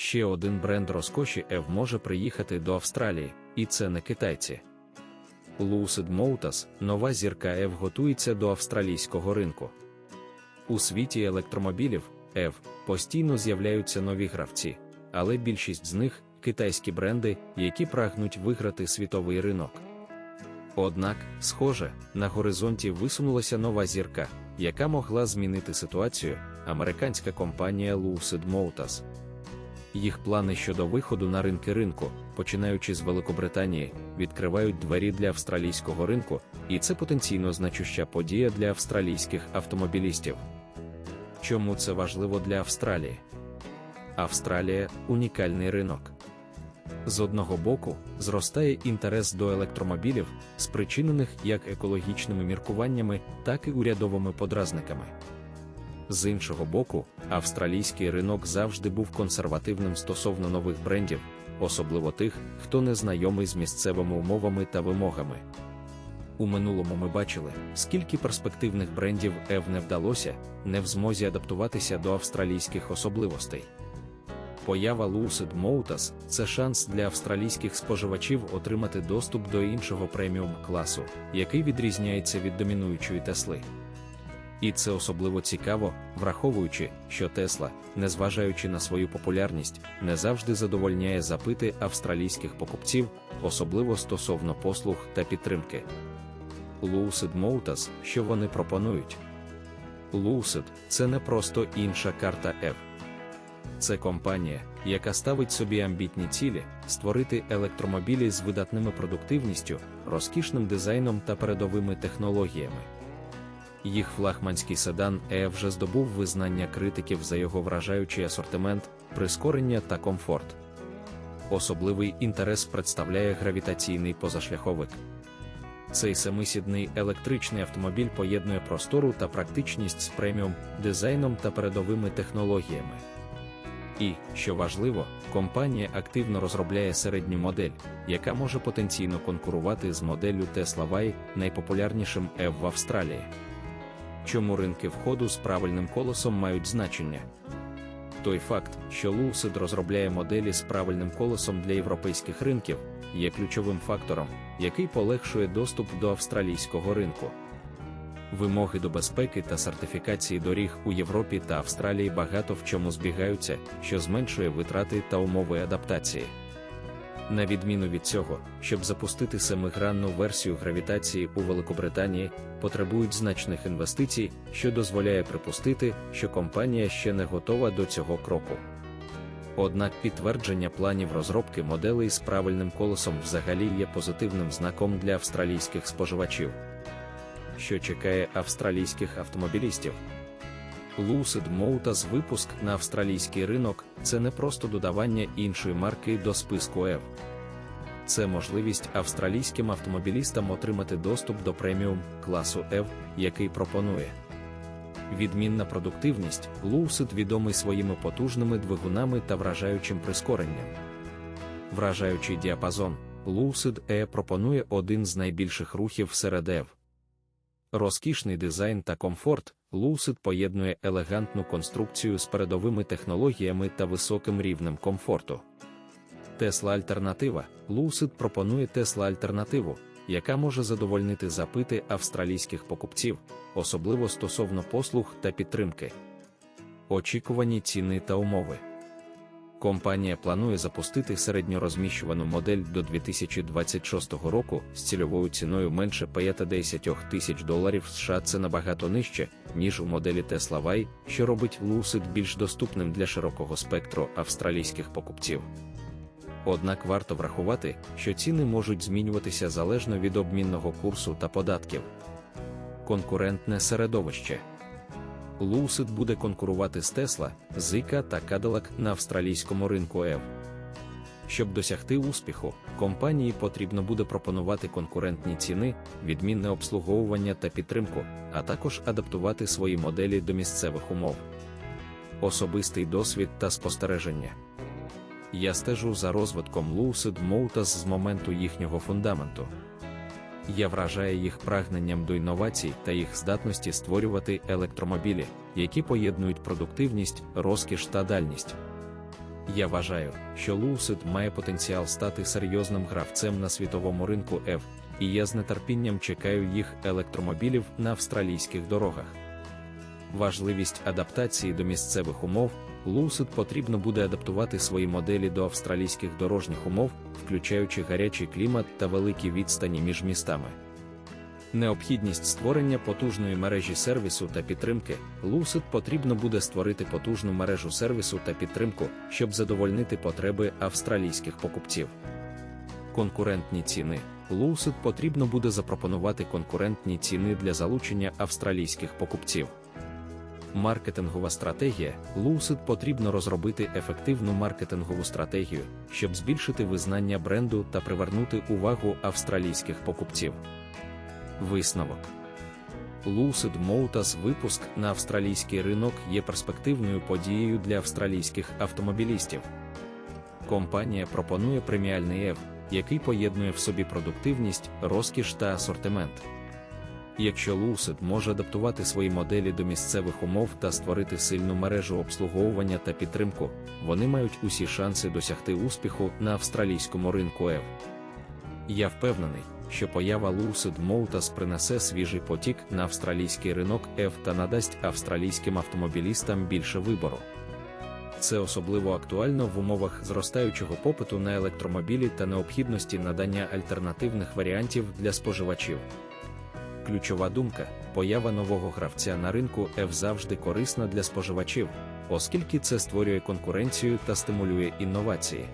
Ще один бренд розкоші EV може приїхати до Австралії, і це не китайці. Lucid Motors, нова зірка EV готується до австралійського ринку. У світі електромобілів EV постійно з'являються нові гравці, але більшість з них китайські бренди, які прагнуть виграти світовий ринок. Однак, схоже, на горизонті висунулася нова зірка, яка могла змінити ситуацію американська компанія Lucid Motors. Їх плани щодо виходу на ринки ринку, починаючи з Великобританії, відкривають двері для австралійського ринку, і це потенційно значуща подія для австралійських автомобілістів. Чому це важливо для Австралії? Австралія унікальний ринок. З одного боку, зростає інтерес до електромобілів, спричинених як екологічними міркуваннями, так і урядовими подразниками. З іншого боку, австралійський ринок завжди був консервативним стосовно нових брендів, особливо тих, хто не знайомий з місцевими умовами та вимогами. У минулому ми бачили, скільки перспективних брендів EV не вдалося, не в змозі адаптуватися до австралійських особливостей. Поява Lucid Motors – це шанс для австралійських споживачів отримати доступ до іншого преміум класу, який відрізняється від домінуючої Тесли. І це особливо цікаво, враховуючи, що Тесла, незважаючи на свою популярність, не завжди задовольняє запити австралійських покупців, особливо стосовно послуг та підтримки. Lucid Motors, що вони пропонують. Lucid – це не просто інша карта F. Це компанія, яка ставить собі амбітні цілі, створити електромобілі з видатними продуктивністю, розкішним дизайном та передовими технологіями. Їх флагманський седан E вже здобув визнання критиків за його вражаючий асортимент, прискорення та комфорт. Особливий інтерес представляє гравітаційний позашляховик. Цей семисідний електричний автомобіль поєднує простору та практичність з преміум, дизайном та передовими технологіями. І, що важливо, компанія активно розробляє середню модель, яка може потенційно конкурувати з моделлю Tesla Y, найпопулярнішим EV в Австралії. Чому ринки входу з правильним колесом мають значення? Той факт, що Lucid розробляє моделі з правильним колесом для європейських ринків, є ключовим фактором, який полегшує доступ до австралійського ринку. Вимоги до безпеки та сертифікації доріг у Європі та Австралії багато в чому збігаються, що зменшує витрати та умови адаптації. На відміну від цього, щоб запустити семигранну версію гравітації у Великобританії, потребують значних інвестицій, що дозволяє припустити, що компанія ще не готова до цього кроку. Однак підтвердження планів розробки моделей з правильним колесом взагалі є позитивним знаком для австралійських споживачів. Що чекає австралійських автомобілістів? Lucid Motors випуск на австралійський ринок це не просто додавання іншої марки до списку EV. Це можливість австралійським автомобілістам отримати доступ до преміум класу EV, який пропонує. Відмінна продуктивність, Lucid відомий своїми потужними двигунами та вражаючим прискоренням. Вражаючий діапазон, Lucid E пропонує один з найбільших рухів серед EV. Розкішний дизайн та комфорт, Lucid поєднує елегантну конструкцію з передовими технологіями та високим рівнем комфорту. Tesla Альтернатива Lucid пропонує Tesla альтернативу, яка може задовольнити запити австралійських покупців, особливо стосовно послуг та підтримки. Очікувані ціни та умови. Компанія планує запустити середньорозміщувану модель до 2026 року з цільовою ціною менше 50 тисяч доларів США. Це набагато нижче, ніж у моделі Tesla Y, що робить Lucid більш доступним для широкого спектру австралійських покупців. Однак варто врахувати, що ціни можуть змінюватися залежно від обмінного курсу та податків. Конкурентне середовище. Lucid буде конкурувати з Tesla, Zika та Cadillac на австралійському ринку EV. Щоб досягти успіху, компанії потрібно буде пропонувати конкурентні ціни, відмінне обслуговування та підтримку, а також адаптувати свої моделі до місцевих умов. Особистий досвід та спостереження. Я стежу за розвитком Lucid Motors з моменту їхнього фундаменту. Я вражаю їх прагненням до інновацій та їх здатності створювати електромобілі, які поєднують продуктивність, розкіш та дальність. Я вважаю, що Lucid має потенціал стати серйозним гравцем на світовому ринку EV, і я з нетерпінням чекаю їх електромобілів на австралійських дорогах. Важливість адаптації до місцевих умов Lucid потрібно буде адаптувати свої моделі до австралійських дорожніх умов, включаючи гарячий клімат та великі відстані між містами. Необхідність створення потужної мережі сервісу та підтримки Lucid потрібно буде створити потужну мережу сервісу та підтримку, щоб задовольнити потреби австралійських покупців. Конкурентні ціни Lucid потрібно буде запропонувати конкурентні ціни для залучення австралійських покупців. Маркетингова стратегія Lucid потрібно розробити ефективну маркетингову стратегію, щоб збільшити визнання бренду та привернути увагу австралійських покупців. Висновок Lucid Motors випуск на австралійський ринок є перспективною подією для австралійських автомобілістів. Компанія пропонує преміальний EV, який поєднує в собі продуктивність, розкіш та асортимент. Якщо Lucid може адаптувати свої моделі до місцевих умов та створити сильну мережу обслуговування та підтримку, вони мають усі шанси досягти успіху на австралійському ринку EV. Я впевнений, що поява Lucid Motors принесе свіжий потік на австралійський ринок EV та надасть австралійським автомобілістам більше вибору. Це особливо актуально в умовах зростаючого попиту на електромобілі та необхідності надання альтернативних варіантів для споживачів. Ключова думка поява нового гравця на ринку F завжди корисна для споживачів, оскільки це створює конкуренцію та стимулює інновації.